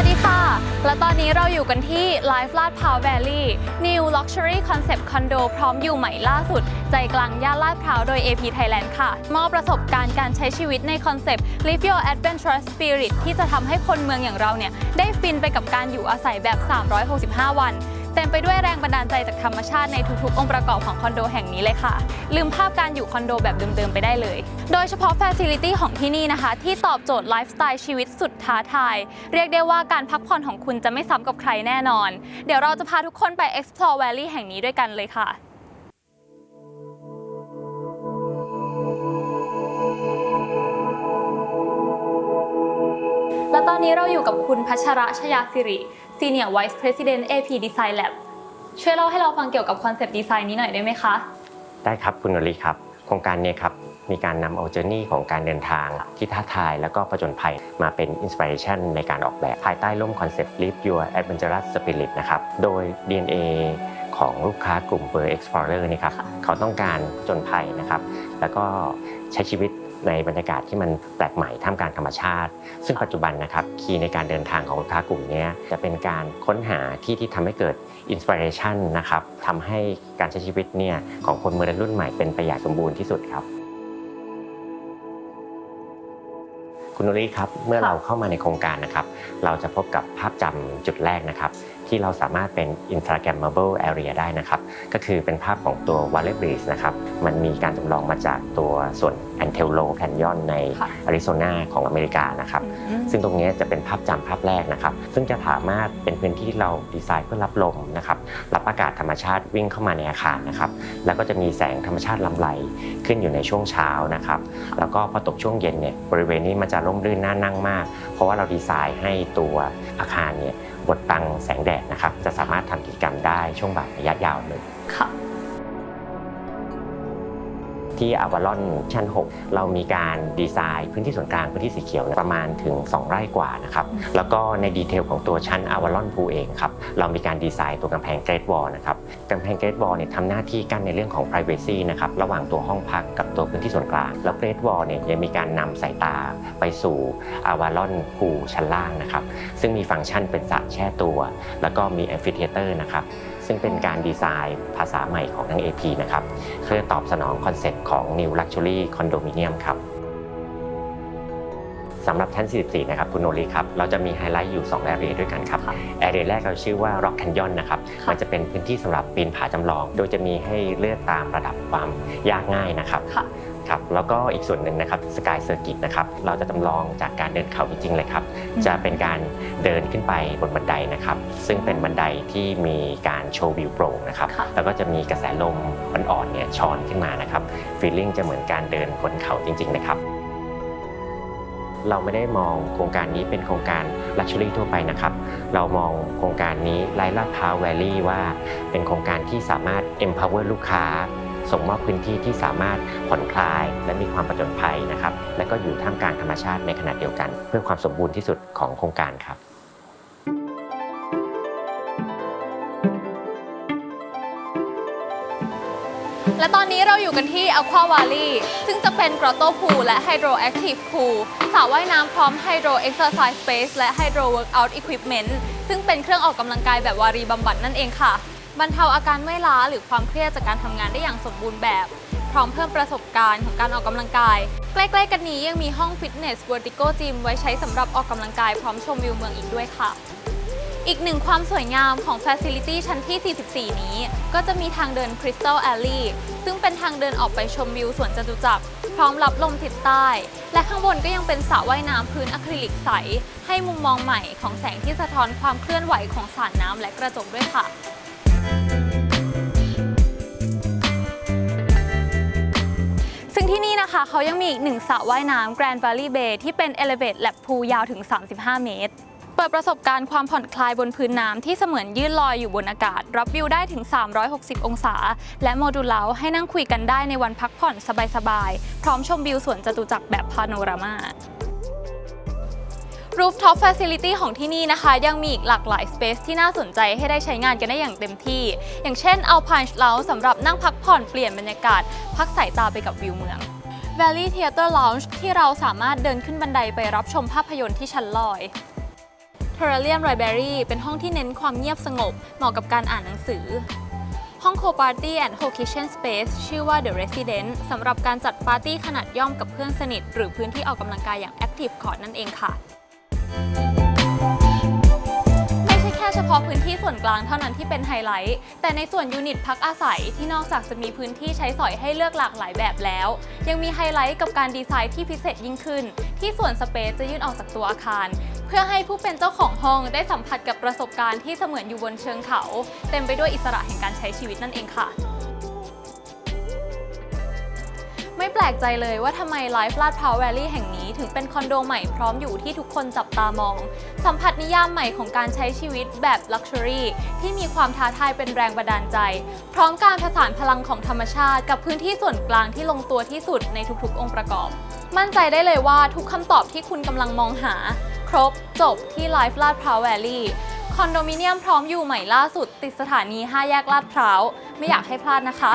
วัสดีค่ะ และตอนนี้เราอยู่กันที่ Life ลาดพร้าว Valley New Luxury Concept Condo พร้อมอยู่ใหม่ล่าสุด ใจกลางย่านลาดพร้าวโดย AP Thailand ค่ะ มอบประสบการณ์การใช้ชีวิตในคอนเซปต์ Live Your Adventurous Spirit ที่จะทำให้คนเมืองอย่างเราเนี่ย ได้ฟินไปกับการอยู่อาศัยแบบ 365 วัน เต็มไปด้วยแรงบันดาลใจจากธรรมชาติในทุกๆ องค์ประกอบของคอนโดแห่งนี้เลยค่ะ ลืมภาพการอยู่คอนโดแบบเดิมๆไปได้เลย โดยเฉพาะ Facility ของที่นี่นะคะ ที่ตอบโจทย์ไลฟ์สไตล์ชีวิตสุดท้าทาย เรียกได้ว่าการพักผ่อนของคุณจะไม่ซ้ำกับใครแน่นอน เดี๋ยวเราจะพาทุกคนไป explore valley แห่งนี้ด้วยกันเลยค่ะและตอนนี้เราอยู่กับคุณพัชระชยาสิริ Senior Vice President AP Design Lab ช่วยเล่าให้เราฟังเกี่ยวกับคอนเซปต์ดีไซน์นี้หน่อยได้ไหมคะ ได้ครับคุณนลีครับ โครงการเนี้ครับมีการนำเอาเจอร์นี่ของการเดินทางที่ท้าทายแล้วก็ประจนภัยมาเป็นอินสปิเรชันในการออกแบบภายใต้ร่มคอนเซปต์ Live Your Adventurous Spirit นะครับ โดย DNA ของลูกค้ากลุ่ม Bird Explorer นี่ครับค่ะเขาต้องการจนภัยนะครับ แล้วก็ใช้ชีวิต ในบรรยากาศที่มันแปลกใหม่ท่ามกลางธรรมชาติ ซึ่งปัจจุบันนะครับคีย์ในการเดินทางของลูกค้ากลุ่มนี้จะเป็นการค้นหาที่ที่ทำให้เกิดอินสปิเรชันนะครับทำให้การใช้ชีวิตเนี่ยของคนเมืองรุ่นใหม่เป็นไปอย่างสมบูรณ์ที่สุดครับคุณนุรีครับเมื่อเราเข้ามาในโครงการนะครับ เราจะพบกับภาพจำจุดแรกนะครับ ที่เราสามารถเป็น Instagrammable area ได้นะครับ ก็คือเป็นภาพของตัว Valley Breeze นะครับ มันมีการจำลองมาจากตัวส่วน Antelo Canyon ในค่ะอาริโซนาของอเมริกานะครับอืมซึ่งตรงนี้จะเป็นภาพจำภาพแรกนะครับ ซึ่งจะสามารถเป็นพื้นที่ที่เราดีไซน์เพื่อรับลมนะครับ รับอากาศธรรมชาติวิ่งเข้ามาในอาคารนะครับ แล้วก็จะมีแสงธรรมชาติลำไหลขึ้นอยู่ในช่วงเช้านะครับ แล้วก็พอตกช่วงเย็นเนี่ยบริเวณนี้มันจะร่มรื่นน่านั่งมาก เพราะว่าเราดีไซน์ให้ตัวอาคารเนี่ยบดบังแสงแดดนะครับ จะสามารถทำกิจกรรมได้ช่วงบ่ายระยะยาวเลยค่ะ ที่อาวารอนชั้น 6 เรามีการดีไซน์พื้นที่ส่วนกลางพื้นที่สีเขียวเนี่ยประมาณถึง 2 ไร่กว่านะครับแล้วก็ในดีเทลของตัวชั้นอาวารอนพูเองครับเรามีการดีไซน์ตัวกำแพงเกรดวอลนะครับกำแพงเกรดวอลเนี่ยทำหน้าที่กั้นในเรื่องของ p r i เวซีนะครับระหว่างตัวห้องพักกับตัวพื้นที่ส่วนกลาง แล้วเกรดวอลเนี่ยยังมีการนำสายตาไปสู่อาวารอนพูชั้นล่างนะครับซึ่งมีฟังก์ชันเป็นสระแช่ตัว แล้วก็มีแอมฟิเทเตอร์นะครับ ซึ่งเป็นการดีไซน์ภาษาใหม่ของทาง AP นะครับเพื่อตอบสนองคอนเซ็ปต์ของ New Luxury Condominium ครับ สำหรับชั้น 44 นะครับคุณโนรีครับ เราจะมีไฮไลท์อยู่2แอเรียด้วยกันครับค่ะแอเรียแรกเราชื่อว่า Rock Canyon นะครับค่ะมันจะเป็นพื้นที่สำหรับปีนผาจำลอง โดยจะมีให้เลือกตามระดับความยากง่ายนะครับค่ะครับแล้วก็อีกส่วนหนึ่งนะครับ Sky Circuit นะครับเราจะจำลองจากการเดินเขาจริงๆเลยครับอืมจะเป็นการเดินขึ้นไปบนบันไดนะครับ ซึ่งเป็นบันไดที่มีการโชว์วิวโปร่งนะครับค่ะแล้วก็จะมีกระแสลมอ่อนๆเนี่ยช้อนขึ้นมานะครับฟีลลิ่งจะเหมือนการเดินบนเขาจริงๆนะครับ เราไม่ได้มองโครงการนี้เป็นโครงการลักชัวรี่ทั่วไปนะครับ เรามองโครงการนี้ไลลาดพาวแวลลี่ว่าเป็นโครงการที่สามารถ empower ลูกค้า ส่งมอบพื้นที่ที่สามารถผ่อนคลายและมีความประจนภัยนะครับ และก็อยู่ท่ามกลางธรรมชาติในขณะเดียวกัน เพื่อความสมบูรณ์ที่สุดของโครงการครับ และตอนนี้เราอยู่กันที่ Aqua Valley ซึ่งจะเป็น Grotto Pool และ Hydroactive Pool สระว่ายน้ำพร้อม Hydro Exercise Space และ Hydro Workout Equipment ซึ่งเป็นเครื่องออกกำลังกายแบบวารีบำบัดนั่นเองค่ะ บรรเทาอาการเมื่อยล้าหรือความเครียดจากการทำงานได้อย่างสมบูรณ์แบบ พร้อมเพิ่มประสบการณ์ของการออกกำลังกาย ใกล้ๆ กันนี้ยังมีห้องฟิตเนส Vertigo Gym ไว้ใช้สำหรับออกกำลังกายพร้อมชมวิวเมืองอีกด้วยค่ะ อีกหนึ่งความสวยงามของ Facility ชั้นที่ 44 นี้ ก็จะมีทางเดิน Crystal Alley ซึ่งเป็นทางเดินออกไปชมวิวสวนจตุจักรพร้อมรับลมทิศใต้ และข้างบนก็ยังเป็นสระว่ายน้ำพื้นอะคริลิกใส ให้มุมมองใหม่ของแสงที่สะท้อนความเคลื่อนไหวของสระน้ำและกระจกด้วยค่ะซึ่งที่นี่นะคะเขายังมีอีกหนึ่งสระว่ายน้ำ Grand Valley Bay ที่เป็น Elevate Lap Pool ยาวถึง 35 เมตร เปิดประสบการณ์ความผ่อนคลายบนพื้นน้ำที่เสมือนยื่นลอยอยู่บนอากาศ รับวิวได้ถึง 360 องศา และโมดูลเลาให้นั่งคุยกันได้ในวันพักผ่อนสบายๆ พร้อมชมวิวสวนจตุจักรแบบพาโนรามา Rooftop Facility ของที่นี่นะคะ ยังมีอีกหลากหลาย Space ที่น่าสนใจให้ได้ใช้งานกันได้อย่างเต็มที่ อย่างเช่น Alpine Lounge สำหรับนั่งพักผ่อนเปลี่ยนบรรยากาศ พักสายตาไปกับวิวเมือง Valley Theater Lounge ที่เราสามารถเดินขึ้นบันไดไปรับชมภาพยนตร์ที่ชั้นลอย Terrarium Library เป็นห้องที่เน้นความเงียบสงบ เหมาะกับการอ่านหนังสือ ห้อง Co-Party and Co-Kitchen Space ชื่อว่า The Resident สำหรับการจัดปาร์ตี้ขนาดย่อมกับเพื่อนสนิท หรือพื้นที่ออกกำลังกายอย่าง Active Court นั่นเองค่ะ เฉพาะพื้นที่ส่วนกลางเท่านั้นที่เป็นไฮไลท์ แต่ในส่วนยูนิตพักอาศัยที่นอกจากจะมีพื้นที่ใช้สอยให้เลือกหลากหลายแบบแล้ว ยังมีไฮไลท์กับการดีไซน์ที่พิเศษยิ่งขึ้น ที่ส่วนสเปซจะยื่นออกจากตัวอาคาร เพื่อให้ผู้เป็นเจ้าของห้องได้สัมผัสกับประสบการณ์ที่เสมือนอยู่บนเชิงเขา เต็มไปด้วยอิสระแห่งการใช้ชีวิตนั่นเองค่ะ แปลกใจเลยว่าทำไมไลฟ์ลาดพร้าวแวลลี่แห่งนี้ ถึงเป็นคอนโดใหม่พร้อมอยู่ที่ทุกคนจับตามอง สัมผัสนิยามใหม่ของการใช้ชีวิตแบบลักชัวรี่ที่มีความท้าทายเป็นแรงบันดาลใจ พร้อมการผสานพลังของธรรมชาติ กับพื้นที่ส่วนกลางที่ลงตัวที่สุดในทุกๆ องค์ประกอบ มั่นใจได้เลยว่าทุกคำตอบที่คุณกำลังมองหา ครบจบที่ไลฟ์ลาดพร้าวแวลลี่คอนโดมิเนียมพร้อมอยู่ใหม่ล่าสุดติดสถานี 5 แยกลาดพร้าว ไม่อยากให้พลาดนะคะ